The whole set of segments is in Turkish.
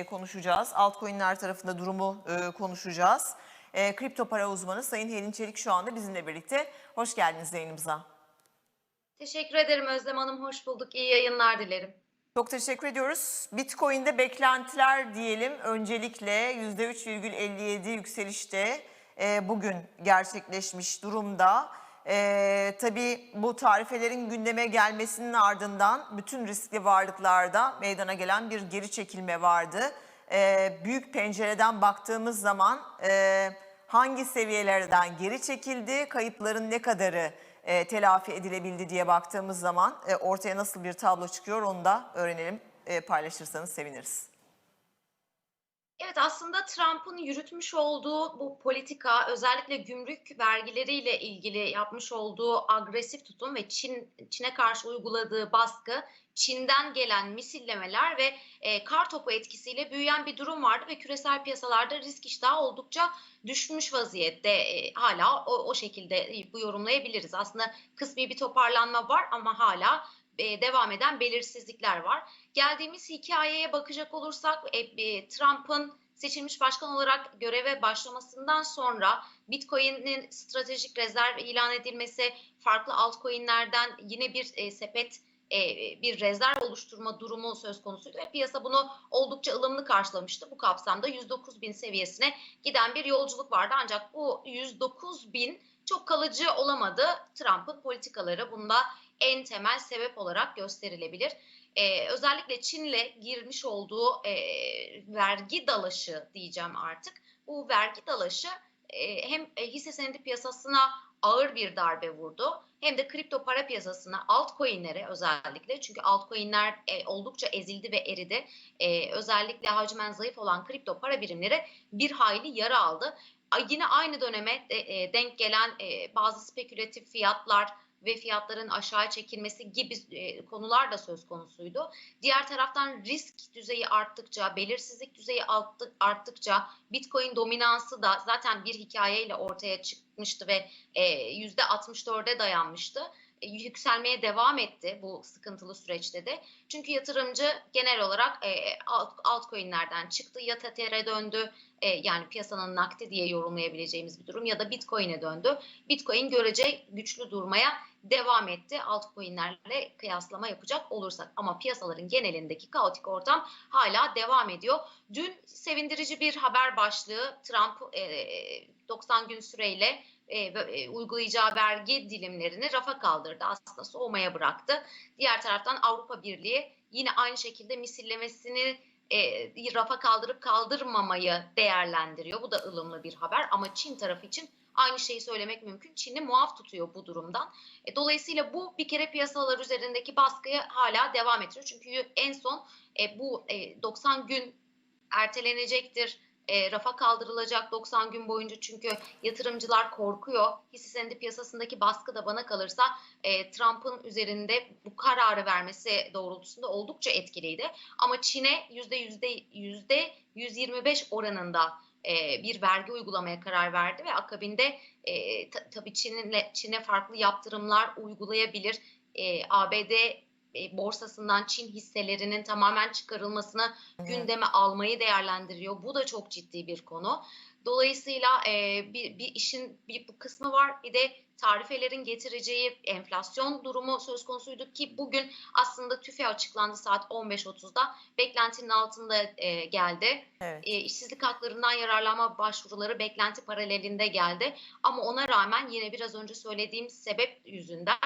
e, konuşacağız. Altcoin'ler tarafında durumu e, konuşacağız. E, kripto para uzmanı Sayın Helin Çelik şu anda bizimle birlikte. Hoş geldiniz yayınımıza. Teşekkür ederim Özlem Hanım. Hoş bulduk. İyi yayınlar dilerim. Çok teşekkür ediyoruz. Bitcoin'de beklentiler diyelim. Öncelikle %3,57 yükselişte e, bugün gerçekleşmiş durumda. E, tabii bu tarifelerin gündeme gelmesinin ardından bütün riskli varlıklarda meydana gelen bir geri çekilme vardı. E, büyük pencereden baktığımız zaman e, hangi seviyelerden geri çekildi, kayıpların ne kadarı e, telafi edilebildi diye baktığımız zaman e, ortaya nasıl bir tablo çıkıyor onu da öğrenelim. E, paylaşırsanız seviniriz. Evet aslında Trump'ın yürütmüş olduğu bu politika özellikle gümrük vergileriyle ilgili yapmış olduğu agresif tutum ve Çin Çin'e karşı uyguladığı baskı, Çin'den gelen misillemeler ve e, kar topu etkisiyle büyüyen bir durum vardı ve küresel piyasalarda risk iştahı oldukça düşmüş vaziyette. E, hala o, o şekilde bu yorumlayabiliriz. Aslında kısmi bir toparlanma var ama hala e, devam eden belirsizlikler var. Geldiğimiz hikayeye bakacak olursak e, Trump'ın seçilmiş başkan olarak göreve başlamasından sonra Bitcoin'in stratejik rezerv ilan edilmesi, farklı altcoin'lerden yine bir e, sepet e, bir rezerv oluşturma durumu söz konusuydu ve piyasa bunu oldukça ılımlı karşılamıştı. Bu kapsamda 109 bin seviyesine giden bir yolculuk vardı ancak bu 109 bin çok kalıcı olamadı. Trump'ın politikaları bunda en temel sebep olarak gösterilebilir. Ee, özellikle Çin'le girmiş olduğu e, vergi dalaşı diyeceğim artık. Bu vergi dalaşı e, hem hisse senedi piyasasına ağır bir darbe vurdu hem de kripto para piyasasına altcoin'lere özellikle çünkü altcoin'ler e, oldukça ezildi ve eridi. E, özellikle hacmen zayıf olan kripto para birimleri bir hayli yara aldı. Yine aynı döneme e, denk gelen e, bazı spekülatif fiyatlar ve fiyatların aşağı çekilmesi gibi e, konular da söz konusuydu. Diğer taraftan risk düzeyi arttıkça, belirsizlik düzeyi arttıkça Bitcoin dominansı da zaten bir hikayeyle ortaya çıkmıştı ve e, yüzde 64'e dayanmıştı e, yükselmeye devam etti bu sıkıntılı süreçte de. Çünkü yatırımcı genel olarak e, alt, altcoin'lerden çıktı ya Tether'e döndü e, yani piyasanın nakdi diye yorumlayabileceğimiz bir durum ya da Bitcoin'e döndü. Bitcoin görece güçlü durmaya devam etti altcoin'lerle kıyaslama yapacak olursak. Ama piyasaların genelindeki kaotik ortam hala devam ediyor. Dün sevindirici bir haber başlığı Trump e, 90 gün süreyle e, uygulayacağı vergi dilimlerini rafa kaldırdı. Aslında soğumaya bıraktı. Diğer taraftan Avrupa Birliği yine aynı şekilde misillemesini e, rafa kaldırıp kaldırmamayı değerlendiriyor. Bu da ılımlı bir haber ama Çin tarafı için aynı şeyi söylemek mümkün. Çin'i muaf tutuyor bu durumdan. E, dolayısıyla bu bir kere piyasalar üzerindeki baskıyı hala devam ettiriyor. Çünkü en son e, bu e, 90 gün ertelenecektir e, rafa kaldırılacak 90 gün boyunca çünkü yatırımcılar korkuyor. Hisse senedi piyasasındaki baskı da bana kalırsa e, Trump'ın üzerinde bu kararı vermesi doğrultusunda oldukça etkiliydi. Ama Çin'e yüzde yüzde yüzde 125 oranında e, bir vergi uygulamaya karar verdi ve akabinde e, tabii Çin'e Çin'e farklı yaptırımlar uygulayabilir. E, ABD borsasından Çin hisselerinin tamamen çıkarılmasını gündeme almayı değerlendiriyor. Bu da çok ciddi bir konu. Dolayısıyla e, bir, bir işin bir kısmı var. Bir de tarifelerin getireceği enflasyon durumu söz konusuydu ki bugün aslında TÜFE açıklandı saat 15.30'da. Beklentinin altında e, geldi. Evet. E, işsizlik haklarından yararlanma başvuruları beklenti paralelinde geldi. Ama ona rağmen yine biraz önce söylediğim sebep yüzünden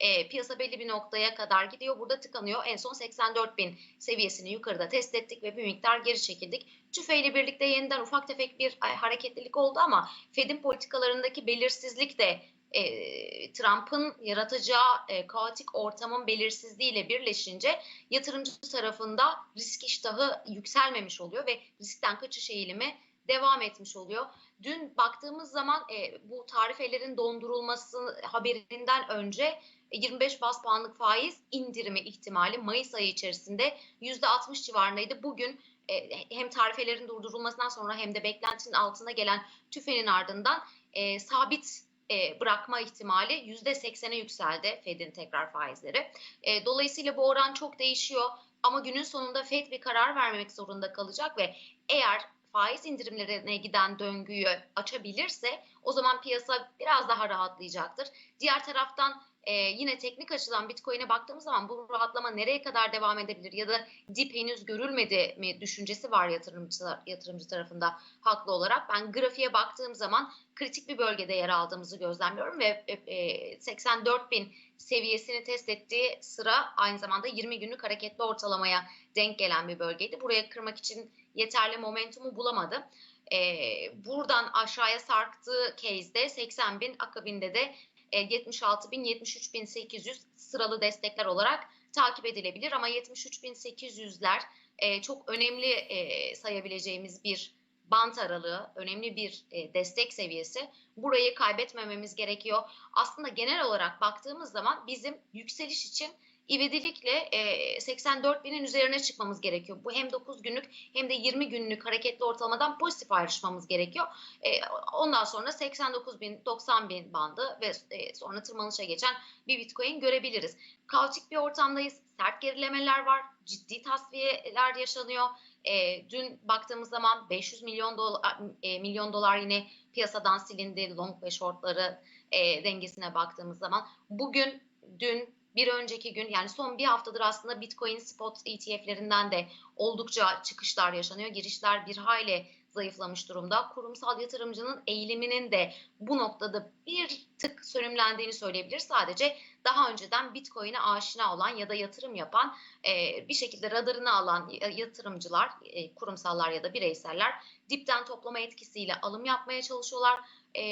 e, piyasa belli bir noktaya kadar gidiyor. Burada tıkanıyor. En son 84 bin seviyesini yukarıda test ettik ve bir miktar geri çekildik. TÜFE ile birlikte yeniden ufak tefek bir hareketlilik oldu ama Fed'in politikalarındaki belirsizlik de e, Trump'ın yaratacağı e, kaotik ortamın belirsizliğiyle birleşince yatırımcı tarafında risk iştahı yükselmemiş oluyor ve riskten kaçış eğilimi devam etmiş oluyor. Dün baktığımız zaman e, bu tarifelerin dondurulması haberinden önce 25 bas puanlık faiz indirimi ihtimali Mayıs ayı içerisinde %60 civarındaydı. Bugün e, hem tarifelerin durdurulmasından sonra hem de beklentinin altına gelen tüfenin ardından e, sabit e, bırakma ihtimali %80'e yükseldi Fed'in tekrar faizleri. E, dolayısıyla bu oran çok değişiyor. Ama günün sonunda FED bir karar vermek zorunda kalacak ve eğer faiz indirimlerine giden döngüyü açabilirse o zaman piyasa biraz daha rahatlayacaktır. Diğer taraftan e, yine teknik açıdan Bitcoin'e baktığımız zaman bu rahatlama nereye kadar devam edebilir ya da dip henüz görülmedi mi düşüncesi var yatırımcı, yatırımcı tarafında haklı olarak. Ben grafiğe baktığım zaman kritik bir bölgede yer aldığımızı gözlemliyorum ve e, 84 bin seviyesini test ettiği sıra aynı zamanda 20 günlük hareketli ortalamaya denk gelen bir bölgeydi. Buraya kırmak için yeterli momentumu bulamadı. Ee, buradan aşağıya sarktığı case'de 80 bin akabinde de e, 76 bin 73 bin 800 sıralı destekler olarak takip edilebilir ama 73 bin 800'ler e, çok önemli e, sayabileceğimiz bir bant aralığı, önemli bir e, destek seviyesi. Burayı kaybetmememiz gerekiyor. Aslında genel olarak baktığımız zaman bizim yükseliş için ivedilikle e, 84 binin üzerine çıkmamız gerekiyor. Bu hem 9 günlük hem de 20 günlük hareketli ortalamadan pozitif ayrışmamız gerekiyor. E, ondan sonra 89 bin, 90 bin bandı ve e, sonra tırmanışa geçen bir Bitcoin görebiliriz. Kaotik bir ortamdayız. Sert gerilemeler var. Ciddi tasfiyeler yaşanıyor. E, dün baktığımız zaman 500 milyon dolar, e, milyon dolar yine piyasadan silindi. Long ve shortları e, dengesine baktığımız zaman. Bugün, dün bir önceki gün yani son bir haftadır aslında Bitcoin spot ETF'lerinden de oldukça çıkışlar yaşanıyor. Girişler bir hayli zayıflamış durumda. Kurumsal yatırımcının eğiliminin de bu noktada bir tık sönümlendiğini söyleyebilir. Sadece daha önceden Bitcoin'e aşina olan ya da yatırım yapan e, bir şekilde radarını alan yatırımcılar, e, kurumsallar ya da bireyseller dipten toplama etkisiyle alım yapmaya çalışıyorlar. E,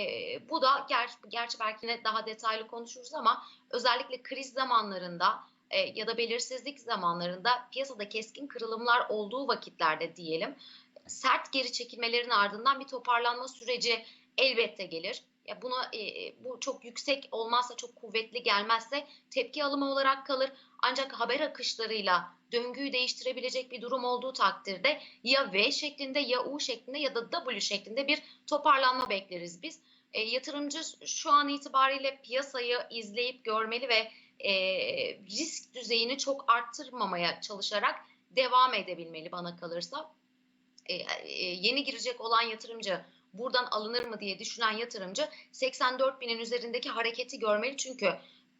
bu da ger gerçi belki yine daha detaylı konuşuruz ama özellikle kriz zamanlarında e, ya da belirsizlik zamanlarında piyasada keskin kırılımlar olduğu vakitlerde diyelim sert geri çekilmelerin ardından bir toparlanma süreci elbette gelir. Ya buna e, bu çok yüksek olmazsa çok kuvvetli gelmezse tepki alımı olarak kalır. Ancak haber akışlarıyla döngüyü değiştirebilecek bir durum olduğu takdirde ya V şeklinde ya U şeklinde ya da W şeklinde bir toparlanma bekleriz biz. E, yatırımcı şu an itibariyle piyasayı izleyip görmeli ve e, risk düzeyini çok arttırmamaya çalışarak devam edebilmeli bana kalırsa. E, e, yeni girecek olan yatırımcı buradan alınır mı diye düşünen yatırımcı 84 binin üzerindeki hareketi görmeli. Çünkü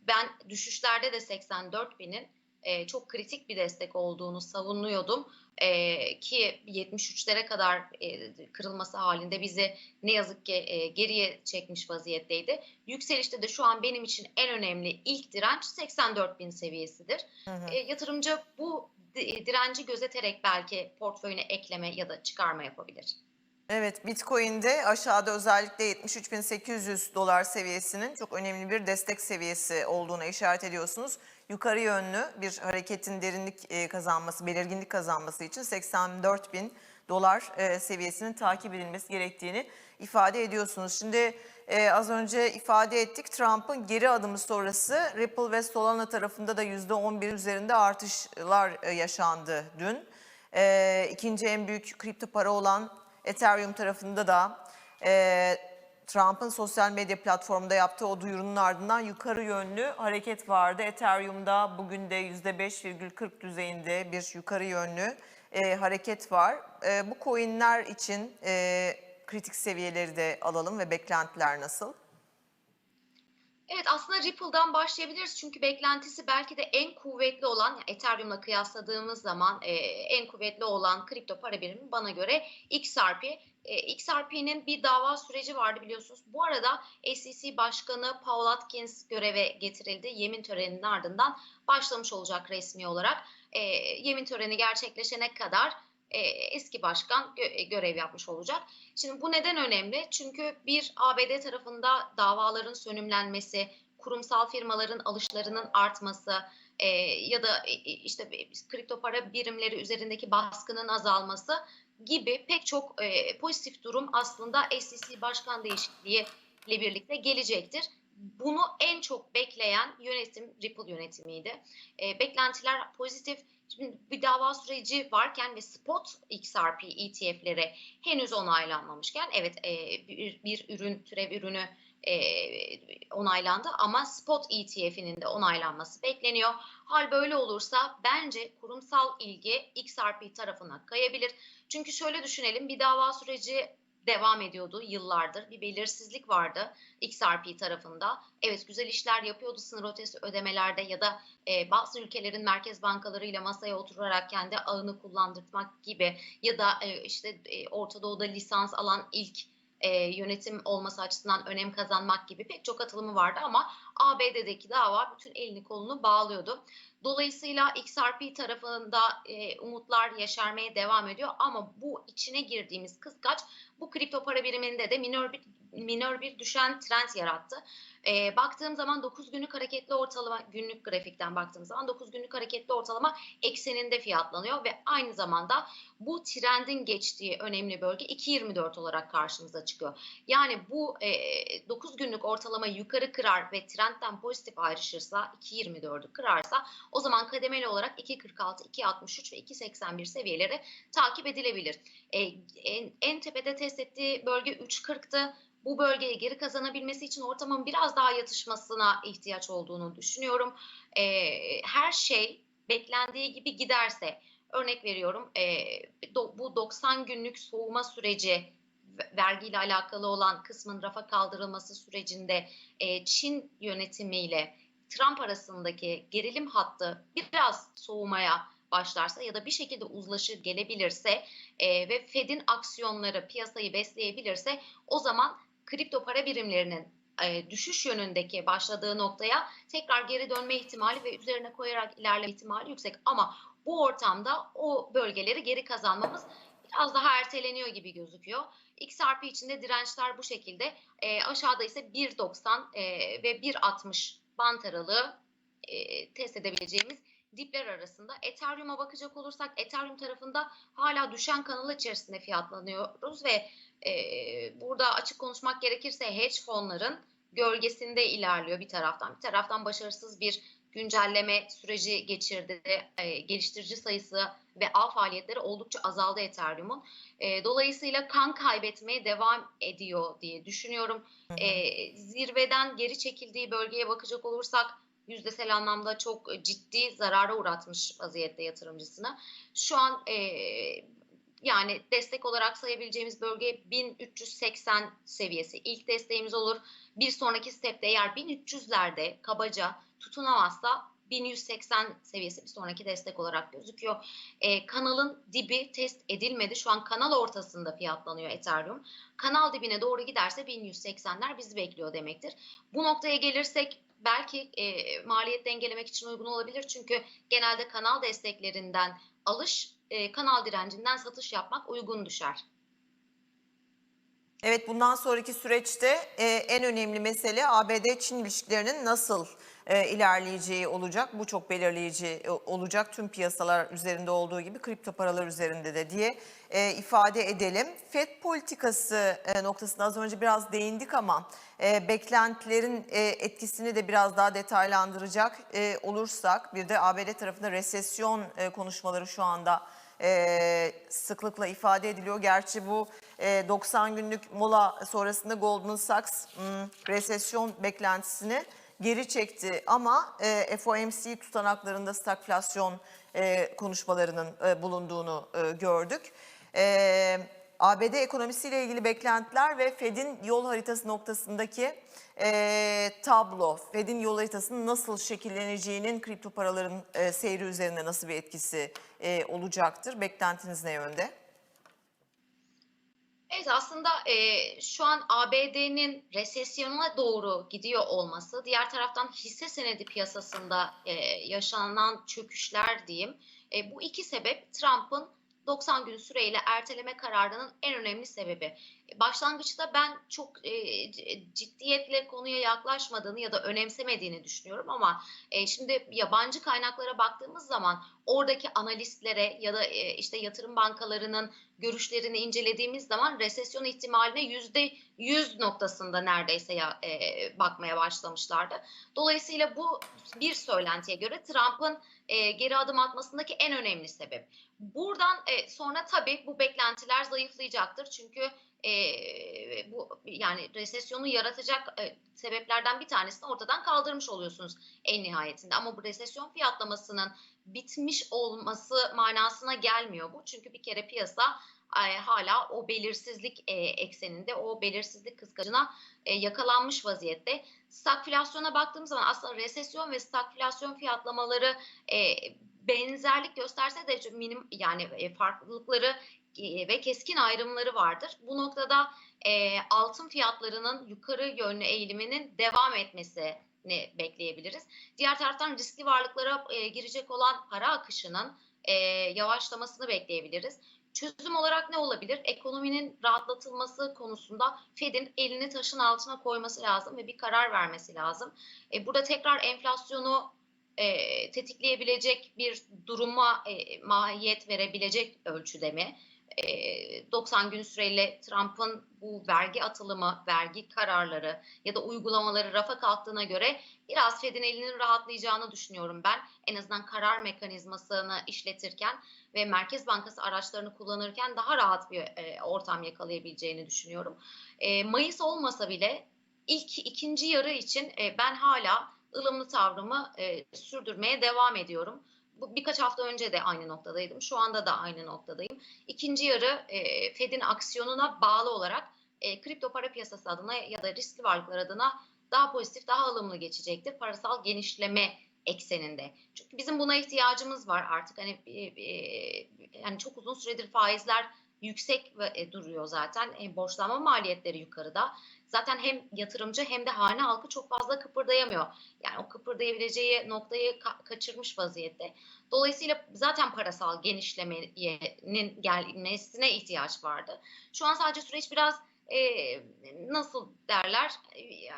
ben düşüşlerde de 84 binin e, çok kritik bir destek olduğunu savunuyordum. E, ki 73'lere kadar e, kırılması halinde bizi ne yazık ki e, geriye çekmiş vaziyetteydi. Yükselişte de şu an benim için en önemli ilk direnç 84 bin seviyesidir. Hı hı. E, yatırımcı bu direnci gözeterek belki portföyüne ekleme ya da çıkarma yapabilir. Evet Bitcoin'de aşağıda özellikle 73.800 dolar seviyesinin çok önemli bir destek seviyesi olduğuna işaret ediyorsunuz. Yukarı yönlü bir hareketin derinlik kazanması, belirginlik kazanması için 84.000 dolar seviyesinin takip edilmesi gerektiğini ifade ediyorsunuz. Şimdi e, az önce ifade ettik Trump'ın geri adımı sonrası Ripple ve Solana tarafında da %11 üzerinde artışlar e, yaşandı dün. E, ikinci en büyük kripto para olan Ethereum tarafında da e, Trump'ın sosyal medya platformunda yaptığı o duyurunun ardından yukarı yönlü hareket vardı. Ethereum'da bugün de %5,40 düzeyinde bir yukarı yönlü e, hareket var. E, bu coinler için e, kritik seviyeleri de alalım ve beklentiler nasıl? Evet aslında Ripple'dan başlayabiliriz çünkü beklentisi belki de en kuvvetli olan Ethereum'la kıyasladığımız zaman e, en kuvvetli olan kripto para birimi bana göre XRP. E, XRP'nin bir dava süreci vardı biliyorsunuz. Bu arada SEC Başkanı Paul Atkins göreve getirildi. Yemin töreninin ardından başlamış olacak resmi olarak. E, yemin töreni gerçekleşene kadar e, eski başkan gö e, görev yapmış olacak. Şimdi bu neden önemli? Çünkü bir ABD tarafında davaların sönümlenmesi, kurumsal firmaların alışlarının artması e, ya da e, işte kripto para birimleri üzerindeki baskının azalması gibi pek çok e, pozitif durum aslında SEC başkan değişikliği ile birlikte gelecektir. Bunu en çok bekleyen yönetim Ripple yönetimiydi. E, beklentiler pozitif. Şimdi bir dava süreci varken ve spot XRP ETF'leri henüz onaylanmamışken evet e, bir, bir ürün türev ürünü e, onaylandı ama spot ETF'inin de onaylanması bekleniyor. Hal böyle olursa bence kurumsal ilgi XRP tarafına kayabilir. Çünkü şöyle düşünelim bir dava süreci devam ediyordu yıllardır. Bir belirsizlik vardı XRP tarafında. Evet güzel işler yapıyordu sınır ötesi ödemelerde ya da e, bazı ülkelerin merkez bankalarıyla masaya oturarak kendi ağını kullandırmak gibi ya da e, işte e, Orta Doğu'da lisans alan ilk e, yönetim olması açısından önem kazanmak gibi pek çok atılımı vardı ama ABD'deki dava bütün elini kolunu bağlıyordu. Dolayısıyla XRP tarafında e, umutlar yaşarmaya devam ediyor ama bu içine girdiğimiz kıskaç bu kripto para biriminde de minör bir minör bir düşen trend yarattı. E, baktığım zaman 9 günlük hareketli ortalama günlük grafikten baktığım zaman 9 günlük hareketli ortalama ekseninde fiyatlanıyor ve aynı zamanda bu trendin geçtiği önemli bölge 2.24 olarak karşımıza çıkıyor. Yani bu e, 9 günlük ortalama yukarı kırar ve trendten pozitif ayrışırsa 2.24'ü kırarsa o zaman kademeli olarak 2.46, 2.63 ve 2.81 seviyeleri takip edilebilir. E, en, en tepede test ettiği bölge 3.40'tı bu bölgeye geri kazanabilmesi için ortamın biraz daha yatışmasına ihtiyaç olduğunu düşünüyorum. E, her şey beklendiği gibi giderse, örnek veriyorum e, do, bu 90 günlük soğuma süreci vergiyle alakalı olan kısmın rafa kaldırılması sürecinde e, Çin yönetimiyle Trump arasındaki gerilim hattı biraz soğumaya başlarsa ya da bir şekilde uzlaşı gelebilirse e, ve Fed'in aksiyonları piyasayı besleyebilirse o zaman kripto para birimlerinin e, düşüş yönündeki başladığı noktaya tekrar geri dönme ihtimali ve üzerine koyarak ilerleme ihtimali yüksek. Ama bu ortamda o bölgeleri geri kazanmamız biraz daha erteleniyor gibi gözüküyor. XRP içinde dirençler bu şekilde. E, aşağıda ise 1.90 e, ve 1.60 bant aralığı e, test edebileceğimiz dipler arasında. Ethereum'a bakacak olursak Ethereum tarafında hala düşen kanal içerisinde fiyatlanıyoruz ve e, burada açık konuşmak gerekirse hedge fonların gölgesinde ilerliyor bir taraftan. Bir taraftan başarısız bir güncelleme süreci geçirdi. E, geliştirici sayısı ve ağ faaliyetleri oldukça azaldı Ethereum'un. E, dolayısıyla kan kaybetmeye devam ediyor diye düşünüyorum. E, zirveden geri çekildiği bölgeye bakacak olursak yüzdesel anlamda çok ciddi zarara uğratmış vaziyette yatırımcısına. Şu an e, yani destek olarak sayabileceğimiz bölge 1380 seviyesi. İlk desteğimiz olur. Bir sonraki stepte eğer 1300'lerde kabaca tutunamazsa 1180 seviyesi bir sonraki destek olarak gözüküyor. Ee, kanalın dibi test edilmedi. Şu an kanal ortasında fiyatlanıyor Ethereum. Kanal dibine doğru giderse 1180'ler bizi bekliyor demektir. Bu noktaya gelirsek belki e, maliyet dengelemek için uygun olabilir. Çünkü genelde kanal desteklerinden alış, e, kanal direncinden satış yapmak uygun düşer. Evet bundan sonraki süreçte e, en önemli mesele ABD-Çin ilişkilerinin nasıl e, ilerleyeceği olacak. Bu çok belirleyici olacak tüm piyasalar üzerinde olduğu gibi kripto paralar üzerinde de diye ifade edelim. FED politikası e, noktasında az önce biraz değindik ama beklentilerin etkisini de biraz daha detaylandıracak olursak bir de ABD tarafında resesyon konuşmaları şu anda e, sıklıkla ifade ediliyor. Gerçi bu e, 90 günlük mola sonrasında Goldman Sachs hmm, resesyon beklentisini geri çekti ama e, FOMC tutanaklarında stagflasyon e, konuşmalarının e, bulunduğunu e, gördük. E, ABD ekonomisiyle ilgili beklentiler ve Fed'in yol haritası noktasındaki e, tablo, Fed'in yol haritasının nasıl şekilleneceğinin kripto paraların e, seyri üzerinde nasıl bir etkisi e, olacaktır? Beklentiniz ne yönde? Evet aslında e, şu an ABD'nin resesyona doğru gidiyor olması, diğer taraftan hisse senedi piyasasında e, yaşanan çöküşler diyeyim. E, bu iki sebep Trump'ın 90 gün süreyle erteleme kararının en önemli sebebi. Başlangıçta ben çok e, ciddiyetle konuya yaklaşmadığını ya da önemsemediğini düşünüyorum ama e, şimdi yabancı kaynaklara baktığımız zaman oradaki analistlere ya da e, işte yatırım bankalarının görüşlerini incelediğimiz zaman resesyon ihtimaline yüzde yüz noktasında neredeyse ya, e, bakmaya başlamışlardı. Dolayısıyla bu bir söylentiye göre Trump'ın e, geri adım atmasındaki en önemli sebep. Buradan e, sonra tabii bu beklentiler zayıflayacaktır çünkü e, bu yani resesyonu yaratacak e, sebeplerden bir tanesini ortadan kaldırmış oluyorsunuz en nihayetinde. Ama bu resesyon fiyatlamasının bitmiş olması manasına gelmiyor bu. Çünkü bir kere piyasa e, hala o belirsizlik e, ekseninde, o belirsizlik kıskacına e, yakalanmış vaziyette. Stagflasyona baktığımız zaman aslında resesyon ve stagflasyon fiyatlamaları e, benzerlik gösterse de minim yani e, farklılıkları ve keskin ayrımları vardır. Bu noktada e, altın fiyatlarının yukarı yönlü eğiliminin devam etmesi ne bekleyebiliriz. Diğer taraftan riskli varlıklara e, girecek olan para akışının e, yavaşlamasını bekleyebiliriz. Çözüm olarak ne olabilir? Ekonominin rahatlatılması konusunda Fed'in elini taşın altına koyması lazım ve bir karar vermesi lazım. E, burada tekrar enflasyonu e, tetikleyebilecek bir duruma e, mahiyet verebilecek ölçüde mi? 90 gün süreyle Trump'ın bu vergi atılımı, vergi kararları ya da uygulamaları rafa kalktığına göre biraz Fed'in elinin rahatlayacağını düşünüyorum ben. En azından karar mekanizmasını işletirken ve Merkez Bankası araçlarını kullanırken daha rahat bir ortam yakalayabileceğini düşünüyorum. Mayıs olmasa bile ilk ikinci yarı için ben hala ılımlı tavrımı sürdürmeye devam ediyorum birkaç hafta önce de aynı noktadaydım. Şu anda da aynı noktadayım. İkinci yarı e, Fed'in aksiyonuna bağlı olarak e, kripto para piyasası adına ya da riskli varlıklar adına daha pozitif, daha alımlı geçecektir. Parasal genişleme ekseninde. Çünkü bizim buna ihtiyacımız var artık. Hani e, e, yani çok uzun süredir faizler yüksek ve e, duruyor zaten. E, borçlanma maliyetleri yukarıda. Zaten hem yatırımcı hem de hane halkı çok fazla kıpırdayamıyor. Yani o kıpırdayabileceği noktayı ka- kaçırmış vaziyette. Dolayısıyla zaten parasal genişlemenin gelmesine ihtiyaç vardı. Şu an sadece süreç biraz e, nasıl derler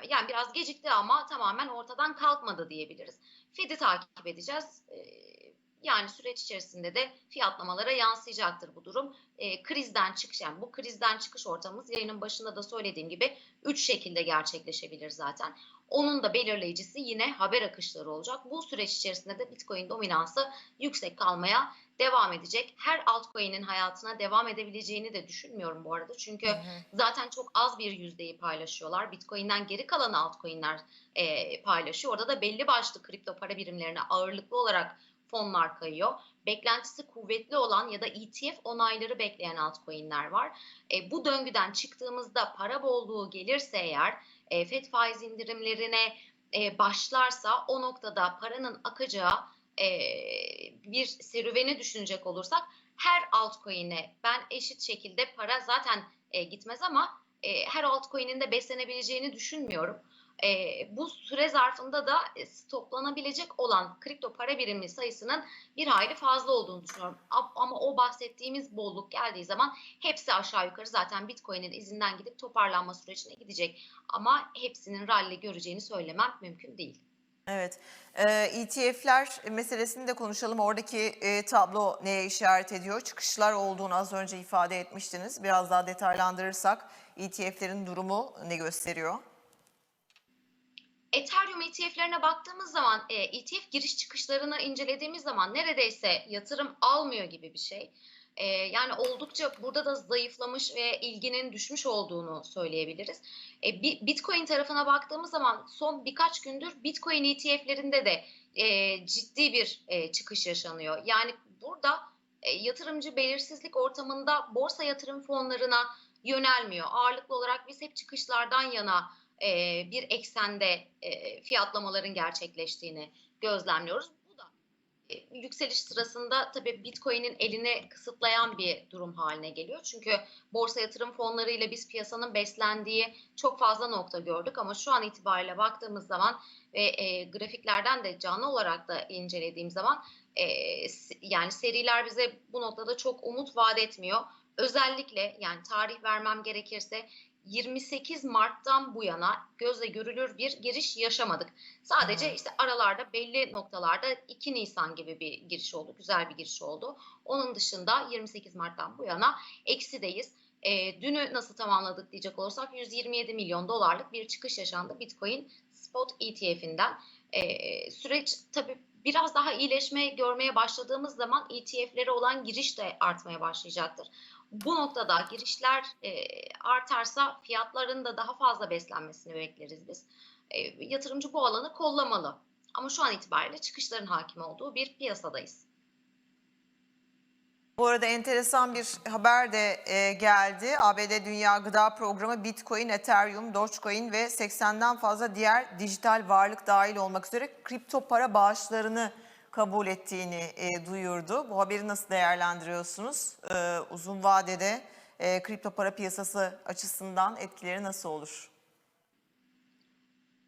yani biraz gecikti ama tamamen ortadan kalkmadı diyebiliriz. Fed'i takip edeceğiz. E, yani süreç içerisinde de fiyatlamalara yansıyacaktır bu durum. E, krizden çıkış yani bu krizden çıkış ortamımız yayının başında da söylediğim gibi üç şekilde gerçekleşebilir zaten. Onun da belirleyicisi yine haber akışları olacak. Bu süreç içerisinde de Bitcoin dominansı yüksek kalmaya devam edecek. Her altcoin'in hayatına devam edebileceğini de düşünmüyorum bu arada. Çünkü hı hı. zaten çok az bir yüzdeyi paylaşıyorlar. Bitcoin'den geri kalan altcoin'ler e, paylaşıyor. Orada da belli başlı kripto para birimlerine ağırlıklı olarak fonlar kayıyor. Beklentisi kuvvetli olan ya da ETF onayları bekleyen altcoin'ler var. E, bu döngüden çıktığımızda para bolluğu gelirse eğer e, FED faiz indirimlerine e, başlarsa o noktada paranın akacağı e, bir serüveni düşünecek olursak her altcoin'e ben eşit şekilde para zaten e, gitmez ama e, her altcoin'in de beslenebileceğini düşünmüyorum e, bu süre zarfında da e, stoklanabilecek olan kripto para birimi sayısının bir hayli fazla olduğunu düşünüyorum. Ama o bahsettiğimiz bolluk geldiği zaman hepsi aşağı yukarı zaten Bitcoin'in izinden gidip toparlanma sürecine gidecek. Ama hepsinin rally göreceğini söylemem mümkün değil. Evet, ee, ETF'ler meselesini de konuşalım. Oradaki e, tablo neye işaret ediyor? Çıkışlar olduğunu az önce ifade etmiştiniz. Biraz daha detaylandırırsak ETF'lerin durumu ne gösteriyor? Ethereum ETF'lerine baktığımız zaman e, ETF giriş çıkışlarını incelediğimiz zaman neredeyse yatırım almıyor gibi bir şey. E, yani oldukça burada da zayıflamış ve ilginin düşmüş olduğunu söyleyebiliriz. E, Bitcoin tarafına baktığımız zaman son birkaç gündür Bitcoin ETF'lerinde de e, ciddi bir e, çıkış yaşanıyor. Yani burada e, yatırımcı belirsizlik ortamında borsa yatırım fonlarına yönelmiyor. Ağırlıklı olarak biz hep çıkışlardan yana e, bir eksende e, fiyatlamaların gerçekleştiğini gözlemliyoruz. Bu da e, yükseliş sırasında tabii Bitcoin'in eline kısıtlayan bir durum haline geliyor. Çünkü borsa yatırım fonlarıyla biz piyasanın beslendiği çok fazla nokta gördük ama şu an itibariyle baktığımız zaman ve e, grafiklerden de canlı olarak da incelediğim zaman e, yani seriler bize bu noktada çok umut vaat etmiyor. Özellikle yani tarih vermem gerekirse 28 Mart'tan bu yana gözle görülür bir giriş yaşamadık. Sadece işte aralarda belli noktalarda 2 Nisan gibi bir giriş oldu. Güzel bir giriş oldu. Onun dışında 28 Mart'tan bu yana eksideyiz. E, dünü nasıl tamamladık diyecek olursak 127 milyon dolarlık bir çıkış yaşandı Bitcoin Spot ETF'inden. E, süreç tabii biraz daha iyileşme görmeye başladığımız zaman ETF'lere olan giriş de artmaya başlayacaktır. Bu noktada girişler e, artarsa fiyatların da daha fazla beslenmesini bekleriz biz. E, yatırımcı bu alanı kollamalı. Ama şu an itibariyle çıkışların hakim olduğu bir piyasadayız. Bu arada enteresan bir haber de e, geldi. ABD Dünya Gıda Programı Bitcoin, Ethereum, Dogecoin ve 80'den fazla diğer dijital varlık dahil olmak üzere kripto para bağışlarını kabul ettiğini e, duyurdu. Bu haberi nasıl değerlendiriyorsunuz? E, uzun vadede e, kripto para piyasası açısından etkileri nasıl olur?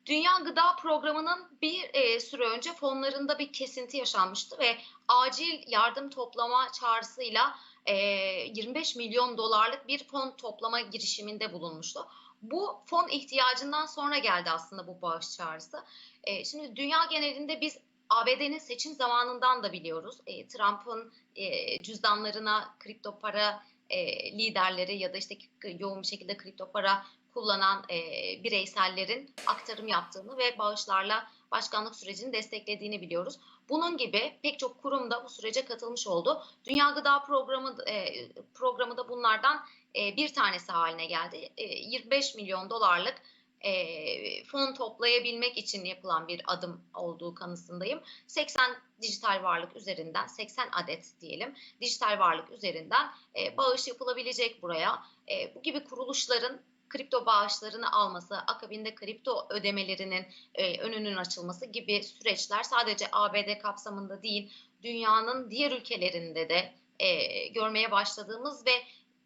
Dünya Gıda Programı'nın bir e, süre önce fonlarında bir kesinti yaşanmıştı ve acil yardım toplama çağrısıyla e, 25 milyon dolarlık bir fon toplama girişiminde bulunmuştu. Bu fon ihtiyacından sonra geldi aslında bu bağış çağrısı. E, şimdi dünya genelinde biz ABD'nin seçim zamanından da biliyoruz. E, Trump'ın e, cüzdanlarına kripto para e, liderleri ya da işte yoğun bir şekilde kripto para kullanan e, bireysellerin aktarım yaptığını ve bağışlarla başkanlık sürecini desteklediğini biliyoruz. Bunun gibi pek çok kurum da bu sürece katılmış oldu. Dünya Gıda Programı e, programı da bunlardan e, bir tanesi haline geldi. E, 25 milyon dolarlık e, fon toplayabilmek için yapılan bir adım olduğu kanısındayım. 80 dijital varlık üzerinden 80 adet diyelim dijital varlık üzerinden e, bağış yapılabilecek buraya. E, bu gibi kuruluşların kripto bağışlarını alması, akabinde kripto ödemelerinin e, önünün açılması gibi süreçler sadece ABD kapsamında değil, dünyanın diğer ülkelerinde de e, görmeye başladığımız ve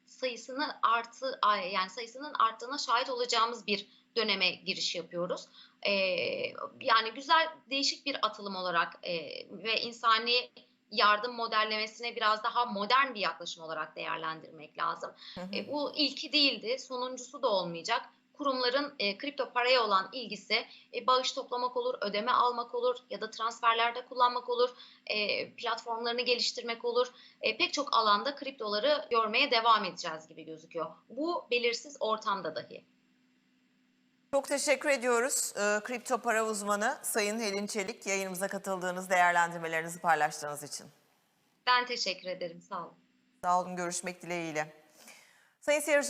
sayısını artı yani sayısının arttığına şahit olacağımız bir döneme giriş yapıyoruz. E, yani güzel değişik bir atılım olarak e, ve insani yardım modellemesine biraz daha modern bir yaklaşım olarak değerlendirmek lazım. Hı hı. E, bu ilki değildi, sonuncusu da olmayacak. Kurumların e, kripto paraya olan ilgisi e, bağış toplamak olur, ödeme almak olur ya da transferlerde kullanmak olur, e, platformlarını geliştirmek olur. E, pek çok alanda kriptoları görmeye devam edeceğiz gibi gözüküyor. Bu belirsiz ortamda dahi. Çok teşekkür ediyoruz. Ee, kripto para uzmanı Sayın Helin Çelik yayınımıza katıldığınız, değerlendirmelerinizi paylaştığınız için. Ben teşekkür ederim, sağ olun. Sağ olun, görüşmek dileğiyle. Sayın seyirciler,